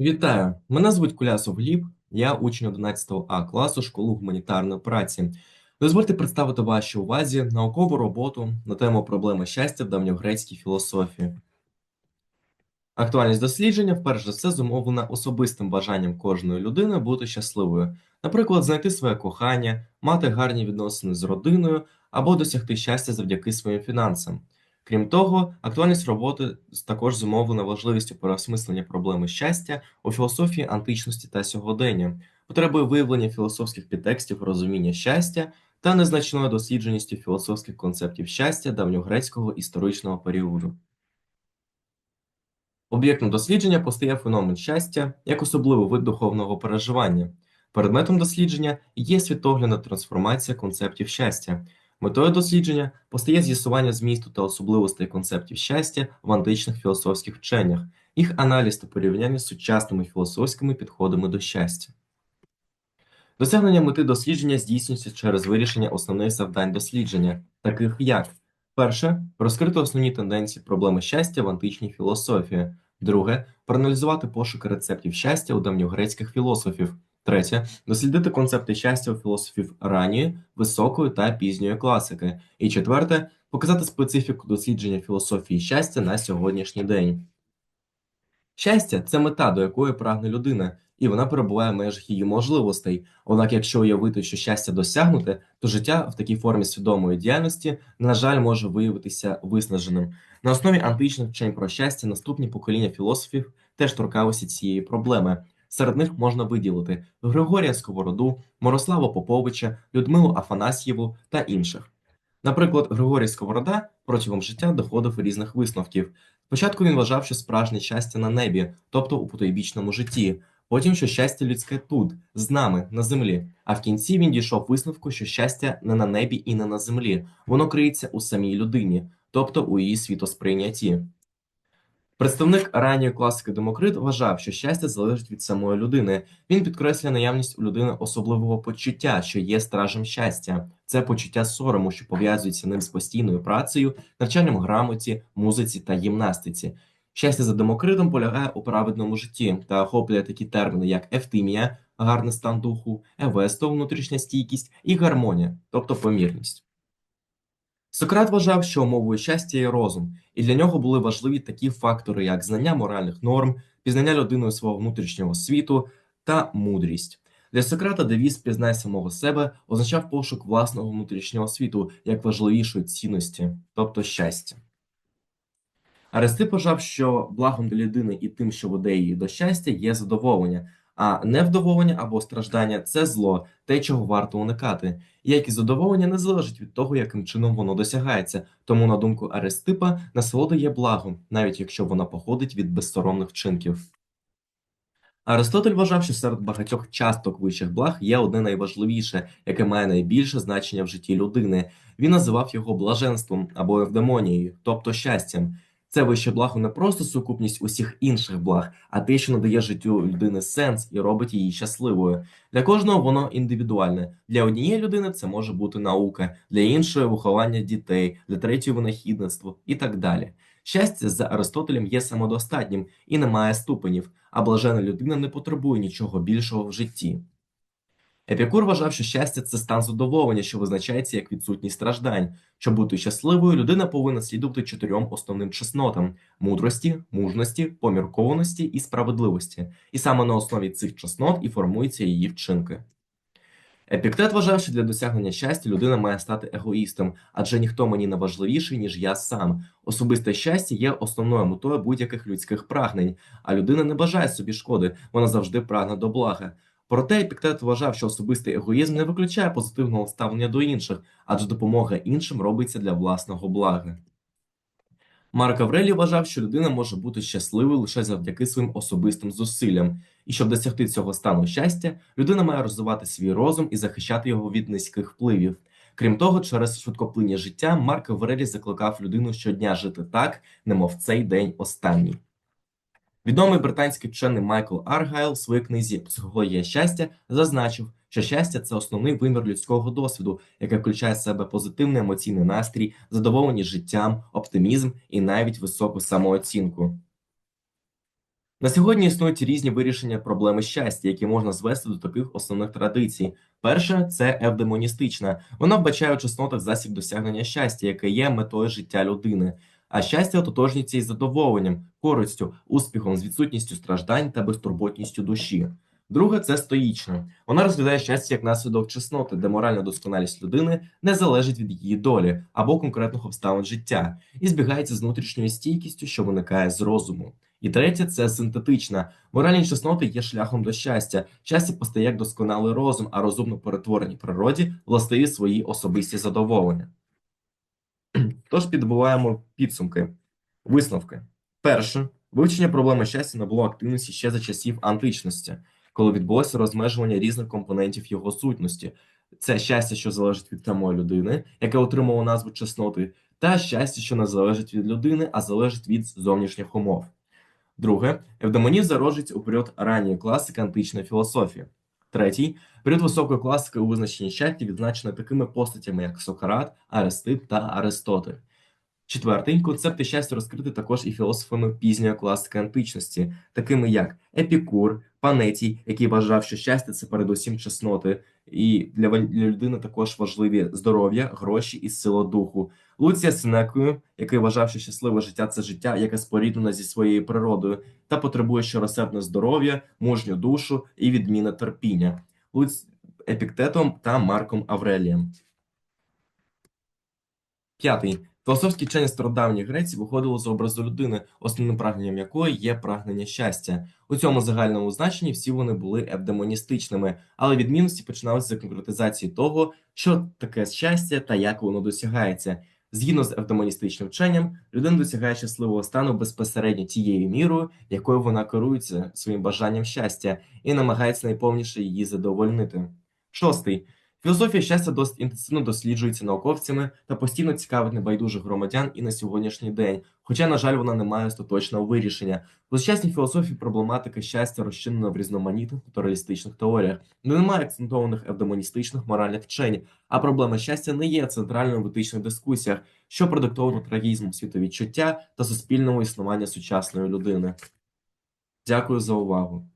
Вітаю! Мене звуть Кулясов Гліб, я учень 11 А класу школи гуманітарної праці. Дозвольте представити вашій увазі наукову роботу на тему проблеми щастя в давньогрецькій філософії. Актуальність дослідження, вперше за все, зумовлена особистим бажанням кожної людини бути щасливою, наприклад, знайти своє кохання, мати гарні відносини з родиною або досягти щастя завдяки своїм фінансам. Крім того, актуальність роботи також зумовлена важливістю переосмислення проблеми щастя у філософії античності та сьогодення, потребою виявлення філософських підтекстів розуміння щастя та незначною дослідженістю філософських концептів щастя давньогрецького історичного періоду. Об'єктом дослідження постає феномен щастя як особливий вид духовного переживання. Предметом дослідження є світоглядна трансформація концептів щастя. Метою дослідження постає з'ясування змісту та особливостей концептів щастя в античних філософських вченнях, їх аналіз та порівняння з сучасними філософськими підходами до щастя. Досягнення мети дослідження здійснюється через вирішення основних завдань дослідження, таких як перше розкрити основні тенденції проблеми щастя в античній філософії, друге проаналізувати пошуки рецептів щастя у давньогрецьких філософів, третє дослідити концепти щастя у філософів ранньої, високої та пізньої класики, і четверте показати специфіку дослідження філософії щастя на сьогоднішній день. Щастя це мета, до якої прагне людина, і вона перебуває в межах її можливостей. Однак, якщо уявити, що щастя досягнуте, то життя в такій формі свідомої діяльності, на жаль, може виявитися виснаженим. На основі античних вчень про щастя наступні покоління філософів теж торкалися цієї проблеми. Серед них можна виділити Григорія Сковороду, Мирослава Поповича, Людмилу Афанасьєву та інших. Наприклад, Григорій Сковорода протягом життя доходив різних висновків. Спочатку він вважав, що справжнє щастя на небі, тобто у потойбічному житті, потім, що щастя людське тут, з нами, на землі. А в кінці він дійшов висновку, що щастя не на небі і не на землі, воно криється у самій людині, тобто у її світосприйнятті. Представник ранньої класики Демокрит вважав, що щастя залежить від самої людини. Він підкреслює наявність у людини особливого почуття, що є стражем щастя. Це почуття сорому, що пов'язується ним з постійною працею, навчанням грамоті, музиці та гімнастиці. Щастя за Демокритом полягає у праведному житті та охоплює такі терміни, як ефтимія, гарний стан духу, евесто, внутрішня стійкість і гармонія, тобто помірність. Сократ вважав, що умовою щастя є розум, і для нього були важливі такі фактори, як знання моральних норм, пізнання людиною свого внутрішнього світу та мудрість. Для Сократа девіз «Пізнай самого себе означав пошук власного внутрішнього світу як важливішої цінності, тобто щастя. Аристип вважав, що благом для людини і тим, що веде її до щастя, є задоволення, а невдоволення або страждання це зло, те, чого варто уникати. І задоволення не залежить від того, яким чином воно досягається. Тому, на думку Аристипа, насолода є благом, навіть якщо вона походить від безсоромних вчинків. Аристотель вважав, що серед багатьох часток вищих благ є одне найважливіше, яке має найбільше значення в житті людини. Він називав його блаженством або евдемонією, тобто щастям. Це вище благо не просто сукупність усіх інших благ, а те, що надає життю людини сенс і робить її щасливою. Для кожного воно індивідуальне. Для однієї людини це може бути наука, для іншої виховання дітей, для третьої винахідництво і так далі. Щастя за Аристотелем є самодостатнім і не має ступенів, а блажена людина не потребує нічого більшого в житті. Епікур вважав, що щастя це стан задоволення, що визначається як відсутність страждань. Щоб бути щасливою, людина повинна слідувати чотирьом основним чеснотам: мудрості, мужності, поміркованості і справедливості. І саме на основі цих чеснот і формуються її вчинки. Епіктет вважав, що для досягнення щастя людина має стати егоїстом, адже ніхто мені не важливіший, ніж я сам. Особисте щастя є основною метою будь-яких людських прагнень, а людина не бажає собі шкоди, вона завжди прагне до блага. Проте Епіктет вважав, що особистий егоїзм не виключає позитивного ставлення до інших, адже допомога іншим робиться для власного блага. Марк Аврелій вважав, що людина може бути щасливою лише завдяки своїм особистим зусиллям, і щоб досягти цього стану щастя, людина має розвивати свій розум і захищати його від низьких впливів. Крім того, через швидкоплиння життя Марк Аврелій закликав людину щодня жити так, немов цей день останній. Відомий британський вчений Майкл Аргайл в своїй книзі Психологія щастя зазначив, що щастя це основний вимір людського досвіду, який включає в себе позитивний емоційний настрій, задоволення життям, оптимізм і навіть високу самооцінку. На сьогодні існують різні вирішення проблеми щастя, які можна звести до таких основних традицій. Перша це евдемоністична. Вона вбачає у чеснотах засіб досягнення щастя, яке є метою життя людини. А щастя ототожнюється із задоволенням, користю, успіхом, з відсутністю страждань та безтурботністю душі. Друга це стоїчна. Вона розглядає щастя як наслідок чесноти, де моральна досконалість людини не залежить від її долі або конкретних обставин життя, і збігається з внутрішньою стійкістю, що виникає з розуму. І третє це синтетична. Моральні чесноти є шляхом до щастя. Щастя постає як досконалий розум, а розумно перетворені природі властиві свої особисті задоволення. Тож підбуваємо підсумки, висновки. Перше, вивчення проблеми щастя набуло активності ще за часів античності, коли відбулося розмежування різних компонентів його сутності. Це щастя, що залежить від самої людини, яке отримало назву чесноти, та щастя, що не залежить від людини, а залежить від зовнішніх умов. Друге, евдемонізм зароджується у період ранньої класики античної філософії. Третій, період високої класики у визначенні щастя відзначений такими постатями, як Сократ, Арестит та Аристотель. Четвертий, концепти щастя розкриті також і філософами пізньої класики античності, такими як Епікур, Панетій, який вважав, що щастя це передусім чесноти, і для людини також важливі здоров'я, гроші і сила духу. Луція Сенекою, який вважав, що щасливе життя це життя, яке споріднене зі своєю природою та потребує щоросепне здоров'я, мужню душу і відмінне терпіння. Луць Епіктетом та Марком Аврелієм. П'ятий. Філософські вчення стародавньої Греції виходило з образу людини, основним прагненням якої є прагнення щастя. У цьому загальному значенні всі вони були евдемоністичними, але відмінності починалися з конкретизації того, що таке щастя та як воно досягається. Згідно з евдемоністичним вченням, людина досягає щасливого стану безпосередньо тією мірою, якою вона керується своїм бажанням щастя і намагається найповніше її задовольнити. Шостий. Філософія щастя досить інтенсивно досліджується науковцями та постійно цікавить небайдужих громадян і на сьогоднішній день, хоча, на жаль, вона не має остаточного вирішення. У сучасній філософії проблематика щастя розчинена в різноманітних натуралістичних теоріях, де немає акцентованих евдемоністичних моральних вчень, а проблема щастя не є центральною в етичних дискусіях, що продиктовано трагізмом світовідчуття та суспільного існування сучасної людини. Дякую за увагу.